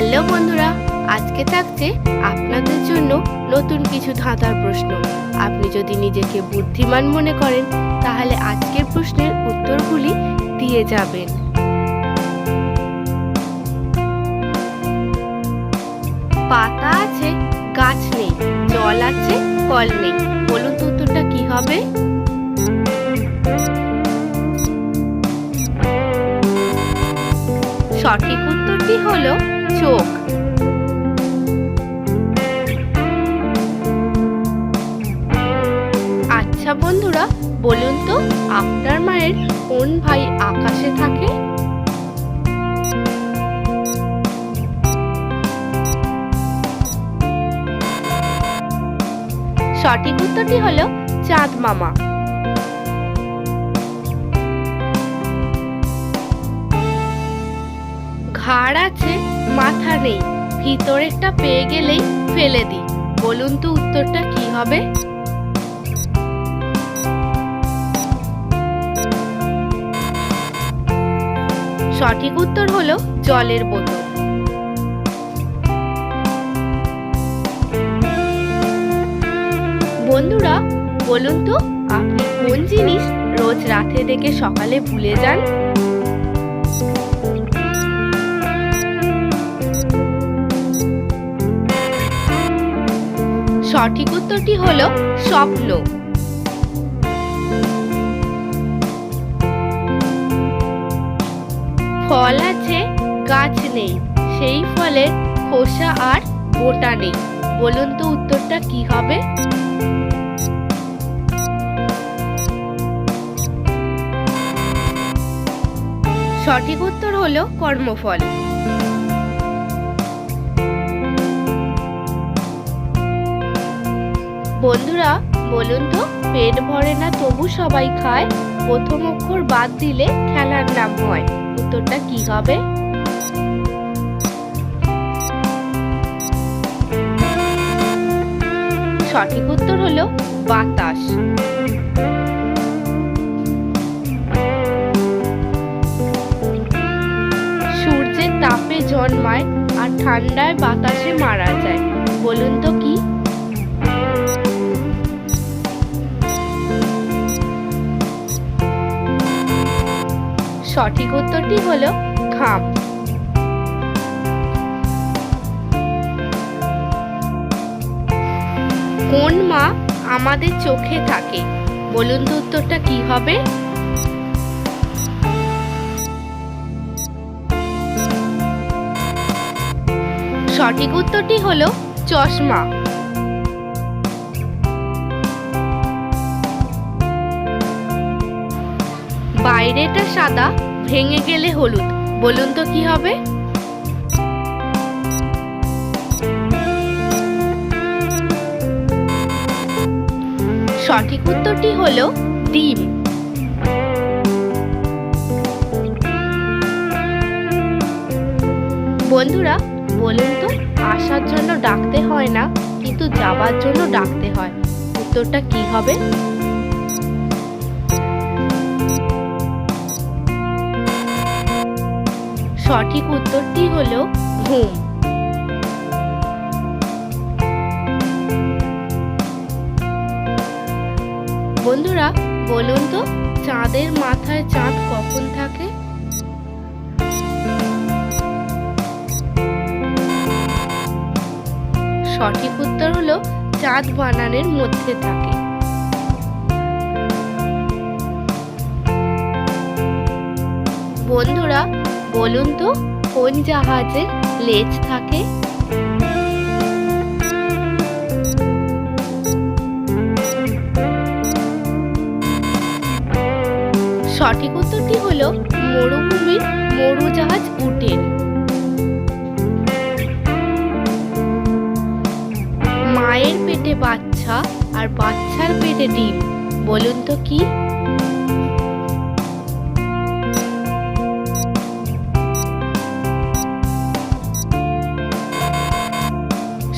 Hello বন্ধুরা, আজকে থাকছে আপনাদের জন্য নতুন কিছু ধাঁধার প্রশ্ন। আপনি যদি নিজেকে বুদ্ধিমান মনে করেন, তাহলে আজকের প্রশ্নের উত্তরগুলি দিয়ে যাবেন। পাতা আছে, গাছ নেই জল আছে, ফল নেই। বলুন তো উত্তরটা কি হবে? সঠিক উত্তরটি হলো চোখ। আচ্ছা বন্ধুরা, বলুন তো আপনার মায়ের কোন ভাই আকাশে থাকে? সঠিক উত্তরটি হলো চাঁদ মামা। ঘাড় আছে মাথা নেই। ভিতরেরটা পেয়ে গেলেই ফেলে দিই। বলুন তো উত্তরটা কি হবে? সঠিক উত্তর হলো জলের বোতল। বন্ধুরা, বলুন তো, আপনি কোন জিনিস রোজ রাতে দেখে সকালে ভুলে যান? সঠিক উত্তরটি হলো স্বপ্ন। ফল আছে, গাছ নেই, সেই ফলের খোসা আর বোটা নেই। বলুন তো উত্তরটা কি হবে? সঠিক উত্তর হলো কর্মফল। বন্ধুরা, বলুন তো, পেট ভরে না তবু সবাই খায়? প্রথম অক্ষর বাদ দিলে খেলার নাম হয়। উত্তরটা কি হবে? সঠিক উত্তর হলো বাতাস। সূর্যের তাপে জন্মায় আর ঠান্ডায় বাতাসে মারা যায়। বলুন তো কি সঠিক উত্তরটি হলো ঘাম কোন মা আমাদের চোখে থাকে? বলুন তো উত্তরটা কি হবে? সঠিক উত্তরটি হলো চশমা। বাইরেটা সাদা ভেঙে গেলে হলুদ। বলুন তো কি হবে? সঠিক উত্তরটি হলো ডিম। বন্ধুরা, বলুন তো, আসার জন্য ডাকতে হয় না, কিন্তু যাবার জন্য ডাকতে হয়। উত্তরটা কি হবে? সঠিক উত্তরটি হলো ঘুম। বন্ধুরা, বলুন তো, চাঁদের মাথায় চাঁদ কখন থাকে? সঠিক উত্তর হলো চাঁদ বানানের মধ্যে থাকে। বন্ধুরা বলুন তো, কোন জাহাজে লেজ থাকে? সঠিক উত্তরটি হলো মরুভূমির মরু জাহাজ উটেন মায়ের পেটে বাচ্চা আর বাচ্চার পেটে ডিম, বলুন তো কি?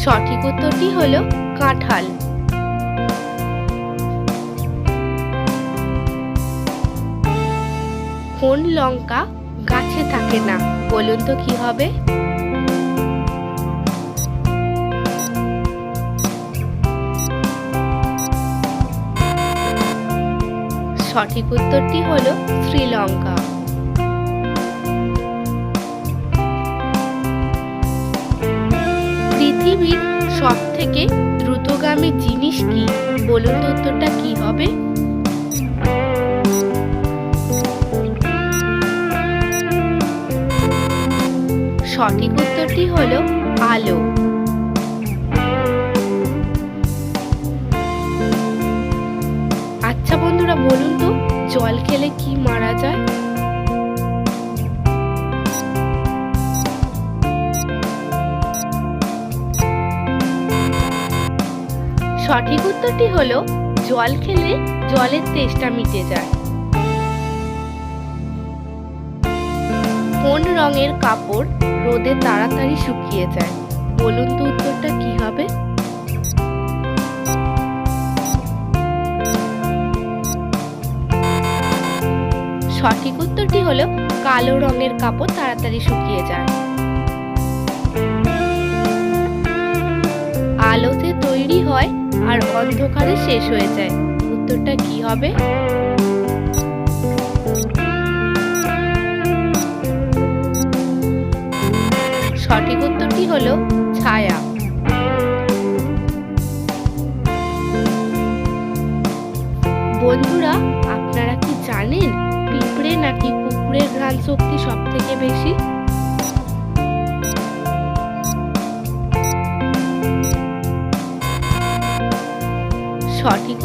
সঠিক উত্তরটি হল কাঁঠাল। কোন লঙ্কা গাছে থাকে না? বলুন তো কি হবে? সঠিক উত্তরটি হল শ্রীলঙ্কা। পৃথিবীর সব থেকে দ্রুতগামী জিনিস কি বলুন উত্তরটা কি হবে? সঠিক উত্তরটি হলো আলো। আচ্ছা বন্ধুরা, বলুন তো, জল খেলে কি মারা যায়? সঠিক উত্তরটি হলো, জল খেলে জলের তেষ্টা মিটে যায়। কোন রঙের কাপড় রোদে তাড়াতাড়ি শুকিয়ে যায়? বলুন তো উত্তরটা কি হবে? সঠিক উত্তরটি হলো, কালো রঙের কাপড় তাড়াতাড়ি শুকিয়ে যায়। আলোতে তৈরি হয় আর অন্ধকারে শেষ হয়ে যায়। উত্তরটা কি হবে? সঠিক উত্তরটি হলো ছায়া। বন্ধুরা, আপনারা কি জানেন পিঁপড়ে নাকি কুকুরের ঘ্রাণ শক্তি সব থেকে বেশি? সঠিক